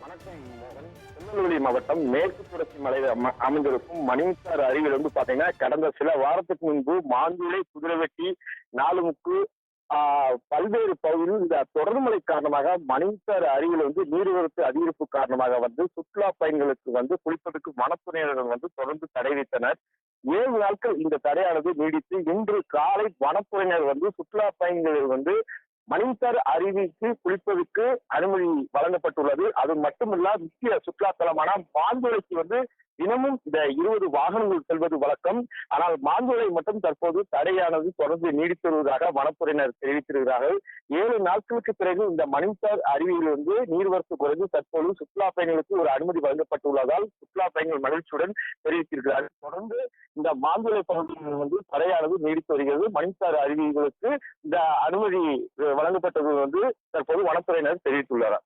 வணக்கம் மோகன். திருநெல்வேலி மாவட்டம் மேற்கு தொடர்ச்சி மலையில் அமைந்திருக்கும் மணிமுத்தாறு அருவியில் வந்து பாத்தீங்கன்னா கடந்த சில வாரத்துக்கு முன்பு மாந்துளை குதிரைவெட்டி நாலு முக்கு பல்வேறு பகுதியில் இந்த தொடர் மழை காரணமாக மணிமுத்தாறு அருகில் வந்து நீர்வரத்து அதிகரிப்பு காரணமாக வந்து சுற்றுலா பயணிகளுக்கு வந்து குளிப்பதற்கு வனத்துறையினர்கள் வந்து தொடர்ந்து தடை வைத்தனர் ஏழு நாட்கள் இந்த தடையானது நீடித்து இன்று காலை வனத்துறையினர் வந்து சுற்றுலா பயணிகள் வந்து மனிதர் அருவிக்கு குளிப்பதற்கு அனுமதி வழங்கப்பட்டுள்ளது. அது மட்டுமல்ல முக்கிய சுற்றுலா தலமான மாந்துளைக்கு வந்து தினமும் இந்த இருபது வாகனங்கள் செல்வது வழக்கம். ஆனால் மாந்துளை மட்டும் தற்போது தடையானது தொடர்ந்து நீடித்து வருவதாக வனத்துறையினர் தெரிவித்திருக்கிறார்கள். ஏழு நாட்களுக்கு பிறகு இந்த மணிசார் அருவியில் வந்து நீர்வரத்து குறைந்து தற்போது சுற்றுலா பயணிகளுக்கு ஒரு அனுமதி வழங்கப்பட்டுள்ளதால் சுற்றுலா பயணிகள் மகிழ்ச்சியுடன் தெரிவித்திருக்கிறார்கள். தொடர்ந்து இந்த மாந்துளை பகுதியில் வந்து தடையானது நீடித்து வருகிறது. மணிசார் அருவிகளுக்கு இந்த அனுமதி வழங்கப்பட்டது வந்து தற்போது வனத்துறையினர் தெரிவித்துள்ளனர்.